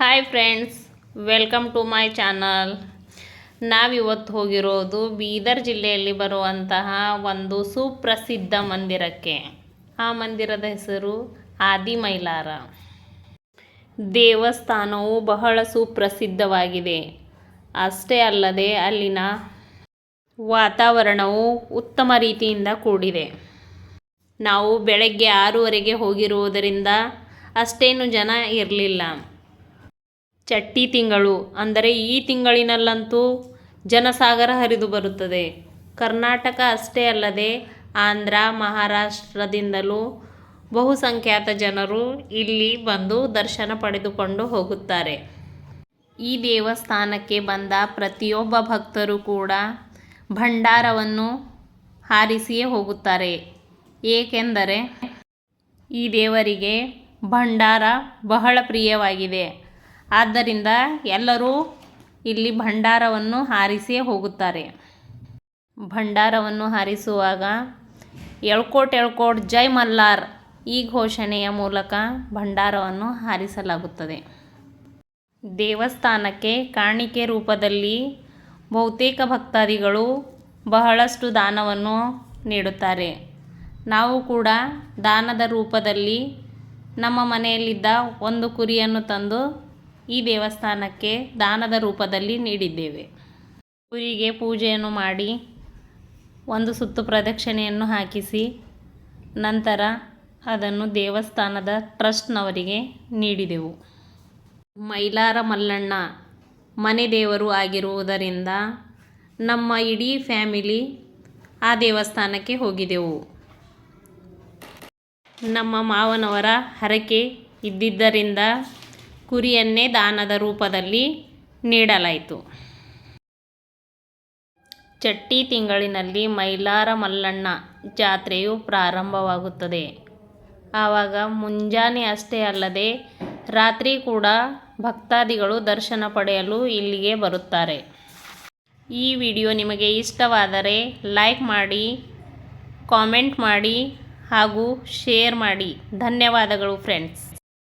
Hi friends welcome to my channel ನಾವಿವತ್ತು ಹೋಗಿರೋದು ಬೀದರ್ ಜಿಲ್ಲೆಯಲ್ಲಿ ಬರುವಂತಹ ಒಂದು ಸುಪ್ರಸಿದ್ಧ ಮಂದಿರಕ್ಕೆ. ಆ ಮಂದಿರದ ಹೆಸರು ಆದಿಮೈಲಾರ. ದೇವಸ್ಥಾನವು ಬಹಳ ಸುಪ್ರಸಿದ್ಧವಾಗಿದೆ. ಅಷ್ಟೇ ಅಲ್ಲದೆ ಅಲ್ಲಿನ ವಾತಾವರಣವು ಉತ್ತಮ ರೀತಿಯಿಂದ ಕೂಡಿದೆ. ನಾವು ಬೆಳಗ್ಗೆ ಆರೂವರೆಗೆ ಹೋಗಿರುವುದರಿಂದ ಅಷ್ಟೇನು ಜನ ಇರಲಿಲ್ಲ. ಚಟ್ಟಿ ತಿಂಗಳು ಅಂದರೆ ಈ ತಿಂಗಳಿನಲ್ಲಂತೂ ಜನಸಾಗರ ಹರಿದು ಬರುತ್ತದೆ. ಕರ್ನಾಟಕ ಅಷ್ಟೇ ಅಲ್ಲದೆ ಆಂಧ್ರ, ಮಹಾರಾಷ್ಟ್ರದಿಂದಲೂ ಬಹುಸಂಖ್ಯಾತ ಜನರು ಇಲ್ಲಿ ಬಂದು ದರ್ಶನ ಪಡೆದುಕೊಂಡು ಹೋಗುತ್ತಾರೆ. ಈ ದೇವಸ್ಥಾನಕ್ಕೆ ಬಂದ ಪ್ರತಿಯೊಬ್ಬ ಭಕ್ತರು ಕೂಡ ಭಂಡಾರವನ್ನು ಹಾರಿಸಿಯೇ ಹೋಗುತ್ತಾರೆ. ಏಕೆಂದರೆ ಈ ದೇವರಿಗೆ ಭಂಡಾರ ಬಹಳ ಪ್ರಿಯವಾಗಿದೆ. ಆದ್ದರಿಂದ ಎಲ್ಲರೂ ಇಲ್ಲಿ ಭಂಡಾರವನ್ನು ಹಾರಿಸಿಯೇ ಹೋಗುತ್ತಾರೆ. ಭಂಡಾರವನ್ನು ಹಾರಿಸುವಾಗ ಎಳ್ಕೋಟ್ ಎಳ್ಕೋಟ್ ಜೈ ಮಲ್ಲಾರ್ ಈ ಘೋಷಣೆಯ ಮೂಲಕ ಭಂಡಾರವನ್ನು ಹಾರಿಸಲಾಗುತ್ತದೆ. ದೇವಸ್ಥಾನಕ್ಕೆ ಕಾಣಿಕೆ ರೂಪದಲ್ಲಿ ಬಹುತೇಕ ಭಕ್ತಾದಿಗಳು ಬಹಳಷ್ಟು ದಾನವನ್ನು ನೀಡುತ್ತಾರೆ. ನಾವು ಕೂಡ ದಾನದ ರೂಪದಲ್ಲಿ ನಮ್ಮ ಮನೆಯಲ್ಲಿದ್ದ ಒಂದು ಕುರಿಯನ್ನು ತಂದು ಈ ದೇವಸ್ಥಾನಕ್ಕೆ ದಾನದ ರೂಪದಲ್ಲಿ ನೀಡಿದ್ದೇವೆ. ಕುರಿಗೆ ಪೂಜೆಯನ್ನು ಮಾಡಿ ಒಂದು ಸುತ್ತು ಪ್ರದಕ್ಷಿಣೆಯನ್ನು ಹಾಕಿಸಿ ನಂತರ ಅದನ್ನು ದೇವಸ್ಥಾನದ ಟ್ರಸ್ಟ್ನವರಿಗೆ ನೀಡಿದೆವು. ಮೈಲಾರ ಮಲ್ಲಣ್ಣ ಮನೆ ದೇವರು ಆಗಿರುವುದರಿಂದ ನಮ್ಮ ಇಡೀ ಫ್ಯಾಮಿಲಿ ಆ ದೇವಸ್ಥಾನಕ್ಕೆ ಹೋಗಿದೆವು. ನಮ್ಮ ಮಾವನವರ ಹರಕೆ ಇದ್ದಿದ್ದರಿಂದ ಕುರಿಯನ್ನೇ ದಾನದ ರೂಪದಲ್ಲಿ ನೀಡಲಾಯಿತು. ಚಟ್ಟಿ ತಿಂಗಳಿನಲ್ಲಿ ಮೈಲಾರ ಮಲ್ಲಣ್ಣ ಜಾತ್ರೆಯು ಪ್ರಾರಂಭವಾಗುತ್ತದೆ. ಆವಾಗ ಮುಂಜಾನೆ ಅಷ್ಟೇ ಅಲ್ಲದೆ ರಾತ್ರಿ ಕೂಡ ಭಕ್ತಾದಿಗಳು ದರ್ಶನ ಪಡೆಯಲು ಇಲ್ಲಿಗೆ ಬರುತ್ತಾರೆ. ಈ ವಿಡಿಯೋ ನಿಮಗೆ ಇಷ್ಟವಾದರೆ ಲೈಕ್ ಮಾಡಿ, ಕಾಮೆಂಟ್ ಮಾಡಿ ಹಾಗೂ ಶೇರ್ ಮಾಡಿ. ಧನ್ಯವಾದಗಳು ಫ್ರೆಂಡ್ಸ್.